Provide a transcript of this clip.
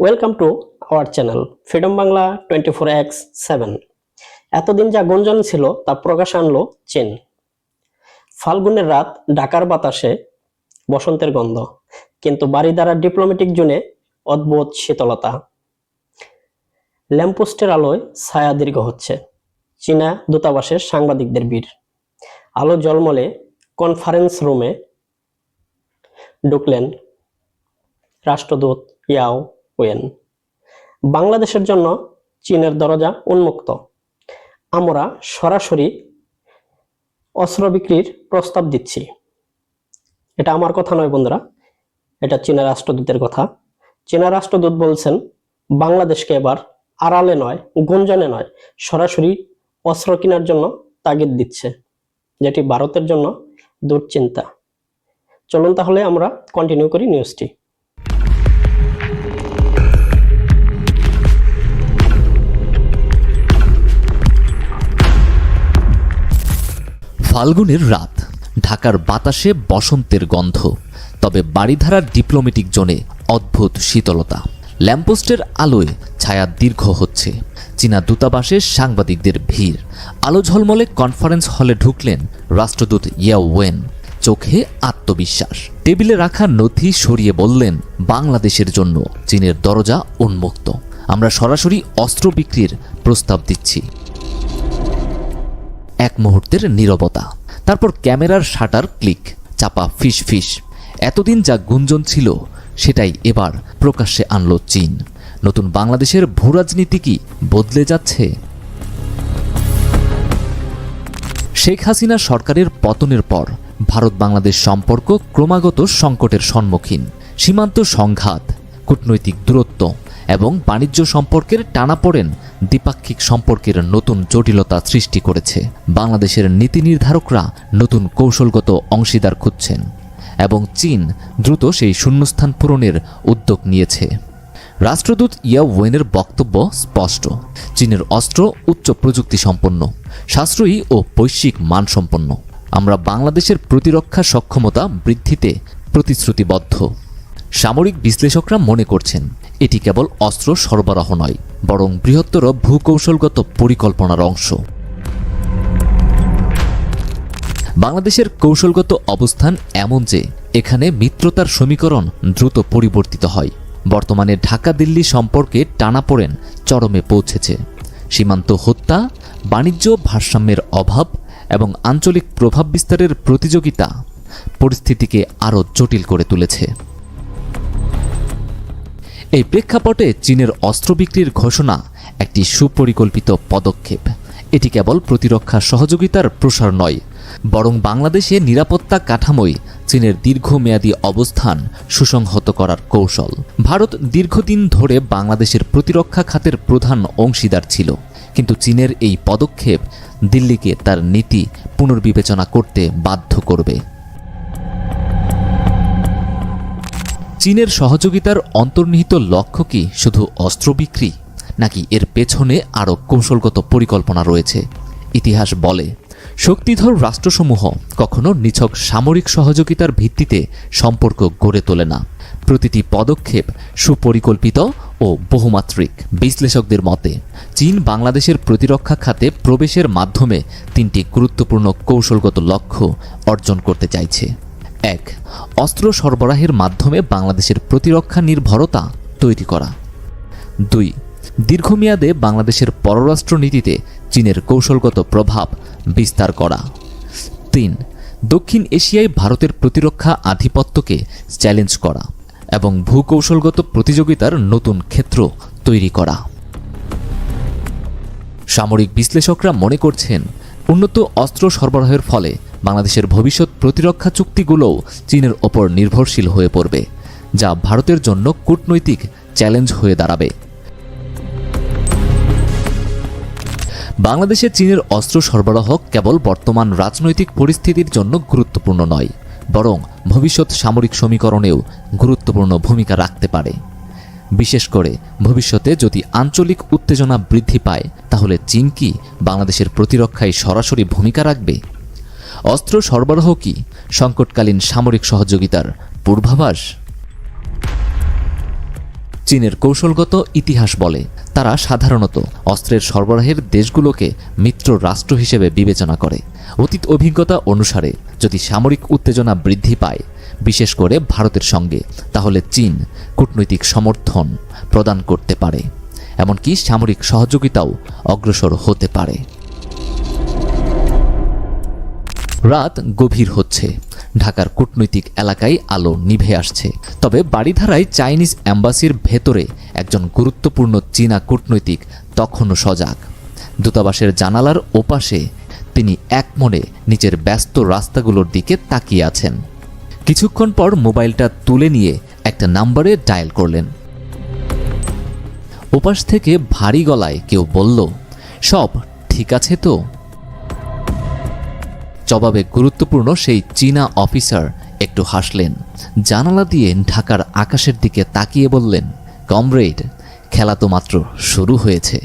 Welcome to our channel freedom Bangla twenty four x seven এতদিন যা গুঞ্জন ছিল, তা প্রকাশ আনলো চীন। ফাল্গুনের রাত ঢাকার বাতাসে বসন্তের গন্ধ, কিন্তু বাড়িধারা ডিপ্লোমেটিক জোনে অদ্ভুত শীতলতা। ল্যাম্পোস্টের আলোয় ছায়া দীর্ঘ হচ্ছে, চীনা দূতাবাসের সাংবাদিকদের ভিড়। আলো জলমলে কনফারেন্স রুমে ঢুকলেন রাষ্ট্রদূত ইয়াও ওয়েন বাংলাদেশের জন্য চীনের দরজা উন্মুক্ত। আমরা সরাসরি অস্ত্র বিক্রির প্রস্তাব দিচ্ছি। এটা আমার কথা নয় বন্ধুরা, এটা চীনা রাষ্ট্রদূতের কথা। চীনা রাষ্ট্রদূত বলছেন, বাংলাদেশকে এবার আড়ালে নয়, গুঞ্জনে নয়, সরাসরি অস্ত্র কেনার জন্য তাগিদ দিচ্ছে, যেটি ভারতের জন্য দুশ্চিন্তা। চলুন তাহলে আমরা কন্টিনিউ করি নিউজটি ফাল্গুনের রাত, ঢাকার বাতাসে বসন্তের গন্ধ, তবে বাড়িধারার ডিপ্লোমেটিক জোনে অদ্ভুত শীতলতা। ল্যাম্পোস্টের আলোয় ছায়া দীর্ঘ হচ্ছে। চীনা দূতাবাসে সাংবাদিকদের ভিড়। আলো ঝলমলে কনফারেন্স হলে ঢুকলেন রাষ্ট্রদূত ইয়াও ওয়েন। চোখে আত্মবিশ্বাস। টেবিলে রাখা নথি সরিয়ে বললেন, বাংলাদেশের জন্য চীনের দরজা উন্মুক্ত। আমরা সরাসরি অস্ত্র বিক্রির প্রস্তাব দিচ্ছি। এক মুহূর্তের নীরবতা। তারপর ক্যামেরার শাটার ক্লিক, চাপা ফিস ফিস। এতদিন যা গুঞ্জন ছিল, সেটাই এবার প্রকাশ্যে আনলো চীন। নতুন বাংলাদেশের ভূরাজনীতি কি বদলে যাচ্ছে? শেখ হাসিনা সরকারের পতনের পর ভারত বাংলাদেশ সম্পর্ক ক্রমাগত সংকটের সম্মুখীন। সীমান্ত সংঘাত, কূটনৈতিক দূরত্ব এবং বাণিজ্য সম্পর্কের টানাপোড়েন দ্বিপাক্ষিক সম্পর্কের নতুন জটিলতা সৃষ্টি করেছে। বাংলাদেশের নীতি নির্ধারকরা নতুন কৌশলগত অংশীদার খুঁজছেন এবং চীন দ্রুত সেই শূন্যস্থান পূরণের উদ্যোগ নিয়েছে। রাষ্ট্রদূত ইয়া ওয়েনের বক্তব্য স্পষ্ট। চীনের অস্ত্র উচ্চ প্রযুক্তি সম্পন্ন, সাশ্রয়ী ও বৈশ্বিক মানসম্পন্ন। আমরা বাংলাদেশের প্রতিরক্ষা সক্ষমতা বৃদ্ধিতে প্রতিশ্রুতিবদ্ধ। সামরিক বিশ্লেষকরা মনে করছেন এটি কেবল অস্ত্র সরবরাহ নয়, বরং বৃহত্তর ভূকৌশলগত পরিকল্পনার অংশ। বাংলাদেশের কৌশলগত অবস্থান এমন যে, এখানে মিত্রতার সমীকরণ দ্রুত পরিবর্তিত হয়। বর্তমানে ঢাকা দিল্লি সম্পর্কে টানাপোড়েন চরমে পৌঁছেছে। সীমান্ত হত্যা, বাণিজ্য ভারসাম্যের অভাব এবং আঞ্চলিক প্রভাব বিস্তারের প্রতিযোগিতা পরিস্থিতিকে আরও জটিল করে তুলেছে। এই প্রেক্ষাপটে চীনের অস্ত্র বিক্রির ঘোষণা একটি সুপরিকল্পিত পদক্ষেপ। এটি কেবল প্রতিরক্ষা সহযোগিতার প্রসার নয়, বরং বাংলাদেশে নিরাপত্তা কাঠামোয় চীনের দীর্ঘমেয়াদী অবস্থান সুসংহত করার কৌশল। ভারত দীর্ঘদিন ধরে বাংলাদেশের প্রতিরক্ষা খাতের প্রধান অংশীদার ছিল, কিন্তু চীনের এই পদক্ষেপ দিল্লিকে তার নীতি পুনর্বিবেচনা করতে বাধ্য করবে। চীনের সহযোগিতার অন্তর্নিহিত লক্ষ্য কি শুধু অস্ত্র বিক্রি, নাকি এর পেছনে আরও কৌশলগত পরিকল্পনা রয়েছে? ইতিহাস বলে, শক্তিধর রাষ্ট্রসমূহ কখনো নিছক সামরিক সহযোগিতার ভিত্তিতে সম্পর্ক গড়ে তোলে না। প্রতিটি পদক্ষেপ সুপরিকল্পিত ও বহুমাত্রিক। বিশ্লেষকদের মতে, চীন বাংলাদেশের প্রতিরক্ষা খাতে প্রবেশের মাধ্যমে তিনটি গুরুত্বপূর্ণ কৌশলগত লক্ষ্য অর্জন করতে চাইছে। এক, অস্ত্র সরবরাহের মাধ্যমে বাংলাদেশের প্রতিরক্ষা নির্ভরতা তৈরি করা। দুই, দীর্ঘমেয়াদে বাংলাদেশের পররাষ্ট্র নীতিতে চীনের কৌশলগত প্রভাব বিস্তার করা। তিন, দক্ষিণ এশিয়ায় ভারতের প্রতিরক্ষা আধিপত্যকে চ্যালেঞ্জ করা এবং ভূকৌশলগত প্রতিযোগিতার নতুন ক্ষেত্র তৈরি করা। সামরিক বিশ্লেষকরা মনে করছেন উন্নত অস্ত্র সরবরাহের ফলে বাংলাদেশের ভবিষ্যৎ প্রতিরক্ষা চুক্তিগুলোও চীনের ওপর নির্ভরশীল হয়ে পড়বে, যা ভারতের জন্য কূটনৈতিক চ্যালেঞ্জ হয়ে দাঁড়াবে। বাংলাদেশে চীনের অস্ত্র সরবরাহ কেবল বর্তমান রাজনৈতিক পরিস্থিতির জন্য গুরুত্বপূর্ণ নয়, বরং ভবিষ্যৎ সামরিক সমীকরণেও গুরুত্বপূর্ণ ভূমিকা রাখতে পারে। বিশেষ করে ভবিষ্যতে যদি আঞ্চলিক উত্তেজনা বৃদ্ধি পায়, তাহলে চীন কি বাংলাদেশের প্রতিরক্ষায় সরাসরি ভূমিকা রাখবে? অস্ত্র সরবরাহ কি সংকটকালীন সামরিক সহযোগিতার পূর্বাভাস? চীনের কৌশলগত ইতিহাস বলে তারা সাধারণত অস্ত্রের সরবরাহের দেশগুলোকে মিত্র রাষ্ট্র হিসেবে বিবেচনা করে। অতীত অভিজ্ঞতা অনুসারে যদি সামরিক উত্তেজনা বৃদ্ধি পায়, বিশেষ করে ভারতের সঙ্গে, তাহলে চীন কূটনৈতিক সমর্থন প্রদান করতে পারে। এমনকি সামরিক সহযোগিতাও অগ্রসর হতে পারে। রাত গভীর হচ্ছে। ঢাকার কূটনৈতিক এলাকায় আলো নিভে আসছে। তবে বাড়িধারায় চাইনিজ অ্যাম্বাসির ভেতরে একজন গুরুত্বপূর্ণ চীনা কূটনৈতিক তখনও সজাগ। দূতাবাসের জানালার ওপাশে তিনি একমনে নিজের ব্যস্ত রাস্তাগুলোর দিকে তাকিয়ে আছেন। কিছুক্ষণ পর মোবাইলটা তুলে নিয়ে একটা নাম্বারে ডায়াল করলেন। ওপাশ থেকে ভারী গলায় কেউ বলল, সব ঠিক আছে তো? জবাবে গুরুত্বপূর্ণ সেই চীনা অফিসার একটু হাসলেন। জানালা দিয়ে ঢাকার আকাশের দিকে তাকিয়ে বললেন, কমরেড, খেলা তো মাত্র শুরু হয়েছে।